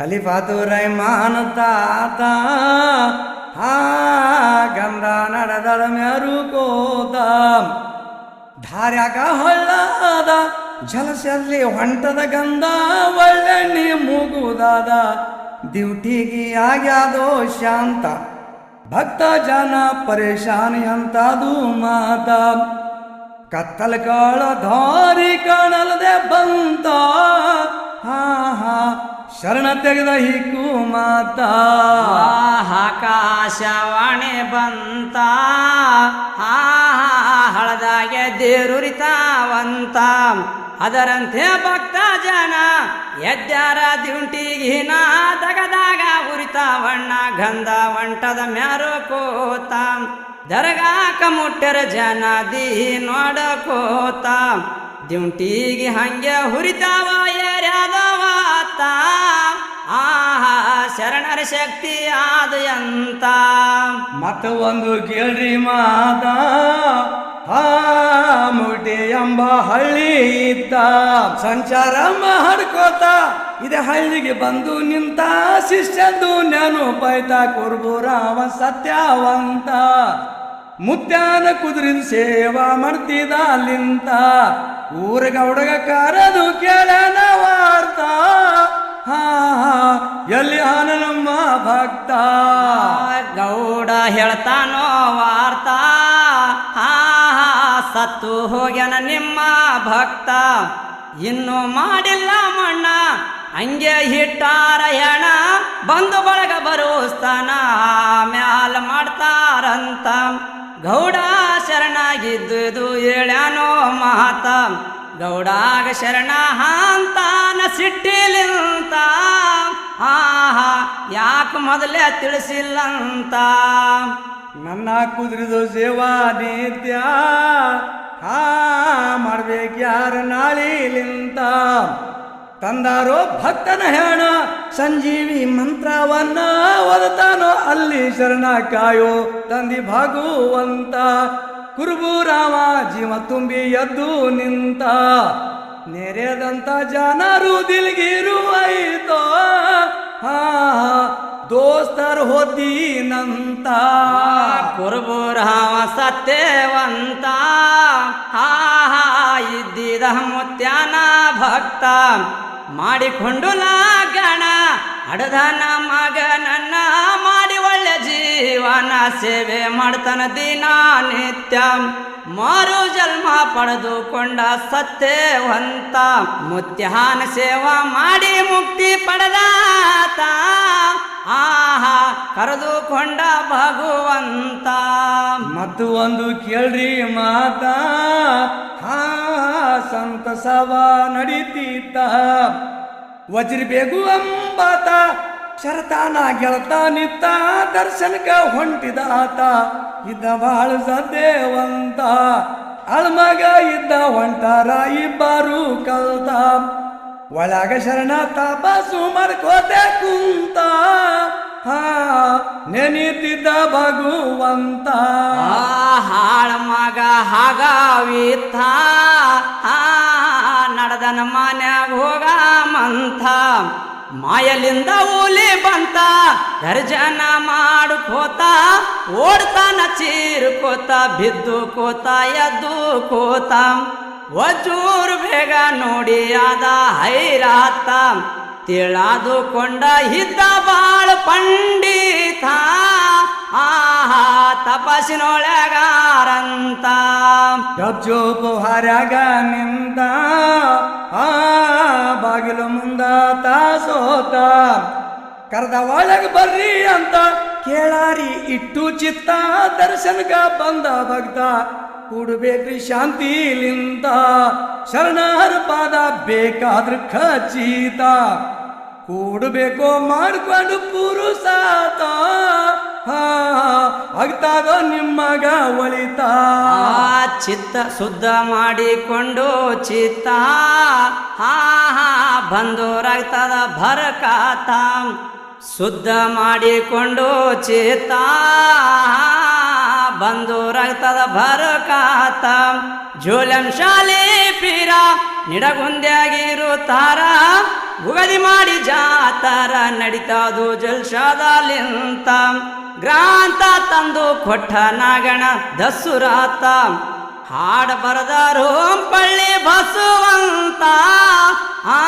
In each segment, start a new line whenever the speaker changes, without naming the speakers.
ಖಲೀಫಾತು ರೈಮಾನ್ ತಾತ ಹಾ ಗಂಧ ನಡೆದರ ಮ್ಯಾರು ಕೋತ. ಧಾರ್ಯಾಗ ಹೊಳ್ಳದ, ಜಲಸಲ್ಲಿ ಹೊಂಟದ ಗಂಧ ಒಳ್ಳೆಣ್ಣಿ ಮೂಗುದಾದ ಡ್ಯೂಟಿಗೆ ಆಗ್ಯಾದೋ ಶಾಂತ, ಭಕ್ತ ಜನ ಪರೇಶಾನಿ ಅಂತದು ಮಾತ. ಕತ್ತಲಗಳ ಧಾರಿ ಕಾಣಲದೆ ಬಂತ. ಹಾ ಹಾ ಶರಣ ತೆಗೆದ ಹಿಕ್ಕು ಮಾತ
ಆಕಾಶವಾಣಿ ಬಂತ. ಆ ಹಳದಾಗೆ ದೇರುರಿತಾವಂತ. ಅದರಂತೆ ಭಕ್ತ ಜನ ಎದ್ಯಾರ ದಿಂಟಿಗಿನ ದಗದಾಗ ಉರಿತಾವಣ್ಣ ಗಂಧ ಒಂಟದ ಮ್ಯಾರು ಕೋತ. ದರ್ಗಾಕ ಮುಟ್ಟರ ಜನ ದಿ ನೋಡಕೋತ ದಿಂಟಿಗಿ ಹಂಗೆ ಹುರಿತಾವ ಏರ್ಯಾದವಾತ ಶಕ್ತಿ ಆದಯಂತ
ಮತ ಒಂದು ಕೇಳ್ರಿ ಮಾತ ಮುಟಿ ಎಂಬ ಹಳ್ಳಿ ಇದ್ದ, ಸಂಚಾರ ಮಾಡ್ಕೋತ, ಇದೆ ಹಳ್ಳಿಗೆ ಬಂದು ನಿಂತ, ಶಿಷ್ಯಂದು ನಾನು ಬೈತ ಕುರ್ಬುರ ಅವ ಸತ್ಯವಂತ. ಮುತ್ಯಾನ ಕುದುರಿನ ಸೇವಾ ಮಾಡ್ತಿದ ಅಲ್ಲಿಂತ ಊರಗ ಹುಡುಗ ಕರೆದು ಕೇಳನ ವಾರ್ತ. ಭಕ್ತ
ಗೌಡ ಹೇಳ್ತಾನೋ ವಾರ್ತಾ? ಹಾ ಸತ್ತು ಹೋಗ್ಯನ ನಿಮ್ಮ ಭಕ್ತ. ಇನ್ನು ಮಾಡಿಲ್ಲ ಮಣ್ಣ. ಹಂಗೆ ಹಿಟ್ಟಾರ ಹೆಣ. ಬಂದು ಬಳಗ ಬರುಸ್ತಾನ ಮ್ಯಾಲ ಮಾಡ್ತಾರಂತ. ಗೌಡ ಶರಣಾಗಿದ್ದುದು ಹೇಳ್ಯಾನೋ ಮಾತ. ಗೌಡಾಗ ಶರಣ ಹಾಂತಾನ ಸಿಟ್ಟಿಲಿಂತ. ಆಹಾ ಯಾಕೆ ಮೊದಲೇ ತಿಳಿಸಿಲ್ಲಂತ?
ನನ್ನ ಕುದುರಿದು ಸೇವಾ ನಿತ್ಯ ಹಾ ಮಾಡ್ಬೇಕು ಯಾರ ನಾಳಿಲಿಂತ? ತಂದಾರೋ ಭಕ್ತನ ಹೇಳ ಸಂಜೀವಿ ಮಂತ್ರವನ್ನ ಒದತಾನೋ ಅಲ್ಲಿ ಶರಣ ಕಾಯೋ ತಂದಿ ಭಾಗುವಂತ. ಕುರುಬು ರಾಮ ಜೀವ ತುಂಬಿ ಎದ್ದು ನಿಂತ. ನೆರೆದಂತ ಜನರು ದಿಲ್ಗಿರುವಾಯಿತೋ ದೋಸ್ತರ್ ಕುರುಬು
ರಾಮ ಸತ್ಯವಂತ. ಹಾ ಹಾ, ಇದ್ದಿದ ಮುತ್ಯಾನ ಭಕ್ತ. ಮಾಡಿಕೊಂಡು ಲಾಗಣ ಅಡದನ ಮಗನನ್ನ ಮಾಡಿ ಒಳ್ಳೆ ಜೀವನ ಸೇವೆ ಮಾಡ್ತಾನ ದಿನ ನಿತ್ಯ. ಮಾರು ಜನ್ಮ ಪಡೆದುಕೊಂಡ ಸತ್ಯವಂತ ಮುತ್ಯಹಾನ ಸೇವಾ ಮಾಡಿ ಮುಕ್ತಿ ಪಡೆದಾತ. ಆಹಾ, ಕರೆದುಕೊಂಡ ಭಗವಂತ.
ಮತ್ತು ಒಂದು ಕೇಳ್ರಿ ಮಾತ. ಸಂತಸವ ನಡೀತೀತ. ವಜ್ರಬೇಕು ಅಂಬಾತ. ಶರತಾನ ಗೆಳತಾನಿತ್ತ ದರ್ಶನಕ ಹೊಂಟಿದಾತ. ಇದ್ದ ಬಾಳ ಸದೇವಂತ ಅಳ್ಮಗ ಇದ್ದ ಹೊಂಟಾರ ಇಬ್ಬರು ಕಲ್ತ. ಒಳಗ ಶರಣ ತಾಪಸು ಮರ್ಕೋತೆ ಕುಂತ. ಹಾ, ನೆನೀತಿದ್ದ ಭಗವಂತ.
ಆ ಹಾಳ ಮಗ ಹಾಗಾವಿತ್ತ ನಡೆದನ ಮನ್ಯಾಗ ಹೋಗ ಮಂಥ. ಮಾಯಲಿಂದ ಓಲಿ ಬಂತ, ಗರ್ಜನ ಮಾಡ್ಕೋತ ಓಡ್ತಾನ ಚೀರ್ಕೋತ ಬಿದ್ದು ಕೋತ, ಎದ್ದು ಕೋತ. ಒಜೂರು ಬೇಗ ನೋಡಿ ಆದ ಹೈರಾತ, ತಿಳಾದುಕೊಂಡ ಹಿದ್ದ ಬಾಳು ಪಂಡಿತ. ಆಹಾ, ತಪಸ್ಸಿನೊಳಗಾರಂತ.
ಗಬ್ಜೋಪ ಹಾರ್ಯಾಗ ನಿಂತ ಆ ಬಾಗಿಲು ಮುಂದ ತಾಸೋತ ಕರೆದ ಒಳಗೆ ಬರ್ರಿ ಅಂತ ಕೇಳಾರಿ ಇಟ್ಟು ಚಿತ್ತ ದರ್ಶನಗ ಬಂದ ಭಕ್ತ. ಕೂಡಬೇಕ್ರಿ ಶಾಂತಿಲಿಂದ ಶರಣರ ಪಾದ ಬೇಕಾದ್ರ ಖಚಿತ. ಕೂಡಬೇಕೋ ಮಾಡ್ಕೊಂಡು ಹಾ ಆಗ್ತಾಗ ನಿಮ್ಮಗ ಒಳಿತಾ.
ಚಿತ್ತ ಶುದ್ಧ ಮಾಡಿಕೊಂಡು ಚಿತ್ತ ಹಾ ಹಾ ರಕ್ತದ ಭರಕಾತ ಶುದ್ಧ ಮಾಡಿಕೊಂಡು ಚಿತ್ತ ಬಂದು ರಕ್ತದ ಭರಕಾತ ಜೋಲಂ ಶಾಲೆ ಪೀರ ನಿಡಗುಂದಿಯಾಗಿರುತ್ತಾರ ಉಗದಿ ಮಾಡಿ ಜಾತಾರ ನಡಿತಾದು ಜಲ್ಶಾದಲಿಂತ ಗ್ರಾಂತ ತಂದು ಕೊಟ್ಟ ನಾಗಣ ದಸುರಾತ ಹಾಡ ಬರದಾರು ಪಳ್ಳಿ ಬಸುವಂತ ಆ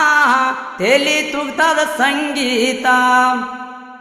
ತೆಲಿ ತುಗ್ತದ ಸಂಗೀತ.